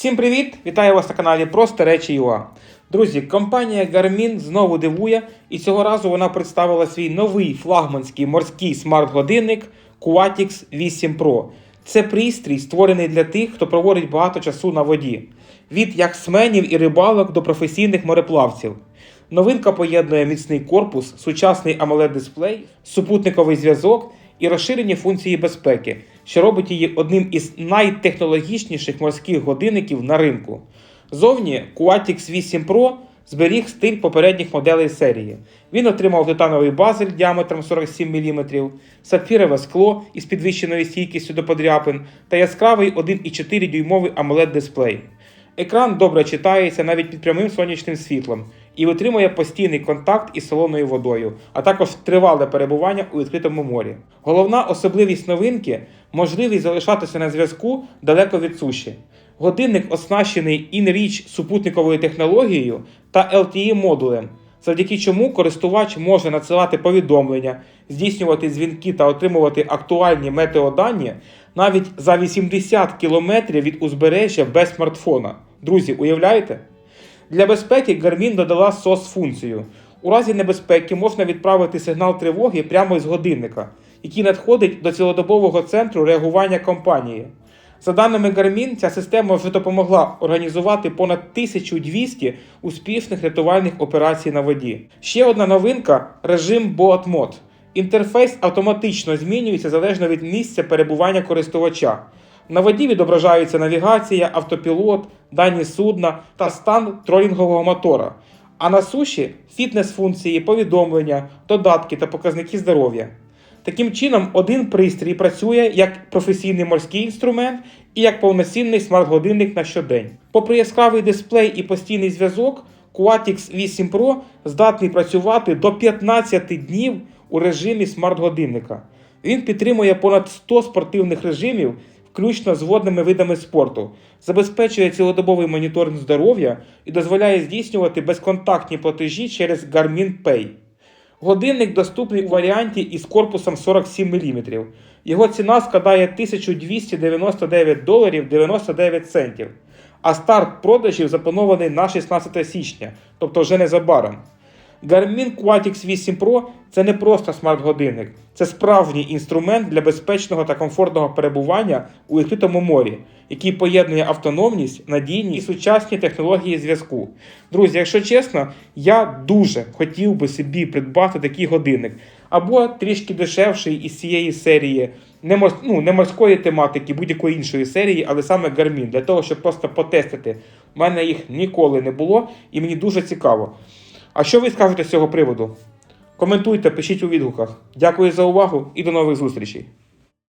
Всім привіт! Вітаю вас на каналі Просто Речі ЮА. Друзі, компанія Garmin знову дивує, і цього разу вона представила свій новий флагманський морський смарт-годинник Quatix 8 Pro. Це пристрій, створений для тих, хто проводить багато часу на воді. Від яхтсменів і рибалок до професійних мореплавців. Новинка поєднує міцний корпус, сучасний amoled дисплей, супутниковий зв'язок і розширені функції безпеки, що робить її одним із найтехнологічніших морських годинників на ринку. Зовні Quatix 8 Pro зберіг стиль попередніх моделей серії. Він отримав титановий базель діаметром 47 мм, сапфірове скло із підвищеною стійкістю до подряпин та яскравий 1,4 дюймовий amoled дисплей. Екран добре читається навіть під прямим сонячним світлом і витримує постійний контакт із солоною водою, а також тривале перебування у відкритому морі. Головна особливість новинки можливість залишатися на зв'язку далеко від суші. Годинник оснащений InReach супутниковою технологією та LTE модулем, завдяки чому користувач може надсилати повідомлення, здійснювати дзвінки та отримувати актуальні метеодані навіть за 80 км від узбережжя без смартфона. Друзі, уявляєте? Для безпеки Garmin додала SOS-функцію. У разі небезпеки можна відправити сигнал тривоги прямо із годинника, який надходить до цілодобового центру реагування компанії. За даними Garmin, ця система вже допомогла організувати понад 1200 успішних рятувальних операцій на воді. Ще одна новинка режим Boat Mode. Інтерфейс автоматично змінюється залежно від місця перебування користувача. На воді відображаються навігація, автопілот, дані судна та стан тролінгового мотора. А на суші фітнес-функції, повідомлення, додатки та показники здоров'я. Таким чином, один пристрій працює як професійний морський інструмент і як повноцінний смарт-годинник на щодень. Попри яскравий дисплей і постійний зв'язок, Quatix 8 Pro здатний працювати до 15 днів у режимі смарт-годинника. Він підтримує понад 100 спортивних режимів, включно з водними видами спорту, забезпечує цілодобовий моніторинг здоров'я і дозволяє здійснювати безконтактні платежі через Garmin Pay. Годинник доступний у варіанті із корпусом 47 мм. Його ціна складає 1299 доларів 99 центів. А старт продажів запланований на 16 січня, тобто вже незабаром. Garmin Quatix 8 Pro це не просто смарт-годинник, це справжній інструмент для безпечного та комфортного перебування у відкритому морі, який поєднує автономність, надійність і сучасні технології зв'язку. Друзі, якщо чесно, я дуже хотів би собі придбати такий годинник, або трішки дешевший із цієї серії, не, мор... ну, не морської тематики, будь-якої іншої серії, але саме Garmin, для того, щоб просто потестити. У мене їх ніколи не було, і мені дуже цікаво. А що ви скажете з цього приводу? Коментуйте, пишіть у відгуках. Дякую за увагу і до нових зустрічей!